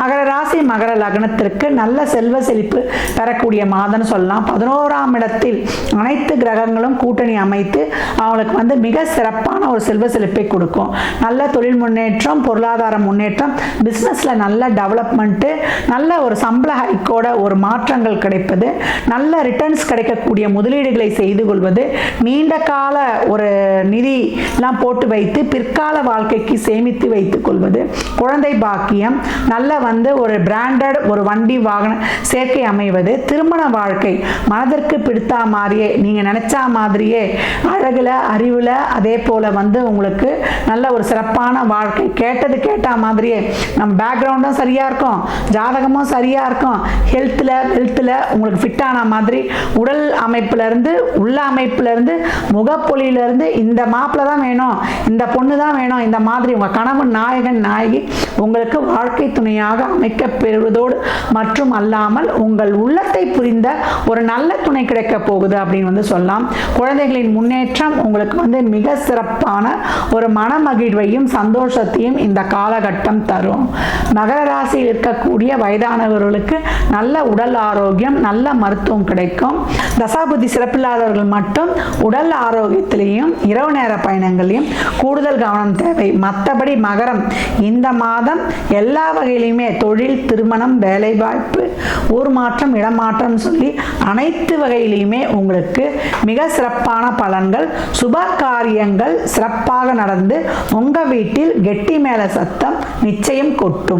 மகர ராசி மகர லக்னத்திற்கு நல்ல செல்வ செழிப்பு பெறக்கூடிய மாதம்னு சொல்லலாம். பதினோராம் இடத்தில் அனைத்து கிரகங்களும் கூட்டணி அமைத்து அவங்களுக்கு வந்து மிக சிறப்பான ஒரு செல்வ செழிப்பை கொடுக்கும். நல்ல தொழில் முன்னேற்றம் பொருளாதார முன்னேற்றம் பிஸ்னஸில் நல்ல டெவலப்மெண்ட்டு நல்ல ஒரு சம்பள ஹைக்கோட ஒரு மாற்றங்கள் கிடைப்பது நல்ல ரிட்டர்ன்ஸ் கிடைக்கக்கூடிய முதலீடுகளை செய்து கொள்வது நீண்ட கால ஒரு நிதிலாம் போட்டு வைத்து பிற்கால வாழ்க்கைக்கு சேமித்து வைத்துக் கொள்வது குழந்தை பாக்கியம் நல்ல வந்து ஒரு பிராண்டட் ஒரு வண்டி வாகன சேர்க்கை அமைவது திருமண வாழ்க்கை. மனதிற்கு பிடித்தா மாதிரியே நீங்கள் நினச்சா மாதிரியே அழகில் அறிவில் அதே போல் வந்து உங்களுக்கு நல்ல ஒரு சிறப்பான வாழ்க்கை. கேட்டது கேட்டா மாதிரியே நம்ம பேக்ரவுண்டும் சரியாக இருக்கும் ஜாதகமும் சரியாக இருக்கும். ஹெல்த்தில் ஹெல்த்தில் உங்களுக்கு ஃபிட்டான மாதிரி உடல் அமைப்புலேருந்து உள்ள அமைப்புலேருந்து முகப்பொலியிலேருந்து இந்த மாப்பிள்ளை தான் வேணும் இந்த பொண்ணு தான் வேணும் இந்த மாதிரி உங்கள் கணவன் நாயகன் நாயகி உங்களுக்கு வாழ்க்கை துணையாக அமைக்க பெறுவதோடு மற்றும் அல்லாமல் உங்கள் உள்ளத்தை புரிந்த ஒரு நல்ல துணை கிடைக்க போகுது அப்படின்னு வந்து சொல்லலாம். குழந்தைகளின் முன்னேற்றம் உங்களுக்கு வந்து மிக சிறப்பான ஒரு மன மகிழ்வையும் சந்தோஷத்தையும் இந்த காலகட்டம் தரும். மகர ராசியில் இருக்கக்கூடிய வயதானவர்களுக்கு நல்ல உடல் ஆரோக்கியம் நல்ல மருத்துவம் கிடைக்கும். தசாபுத்தி சிறப்பில்லாதவர்கள் மட்டும் உடல் ஆரோக்கியத்திலையும் இரவு நேர பயணங்களையும் கூடுதல் கவனம் தேவை. மற்றபடி மகரம் இந்த மாதம் எல்லா வகையிலுமே தொழில் திருமணம் வேலைவாய்ப்பு ஊர் மாற்றம் இடமாற்றம் சொல்லி அனைத்து வகையிலையுமே உங்களுக்கு மிக சிறப்பான பலன்கள் சுப காரியங்கள் சிறப்பாக நடந்து உங்கள் வீட்டில் கெட்டி மேல சத்தம் நிச்சயம் கொட்டும்.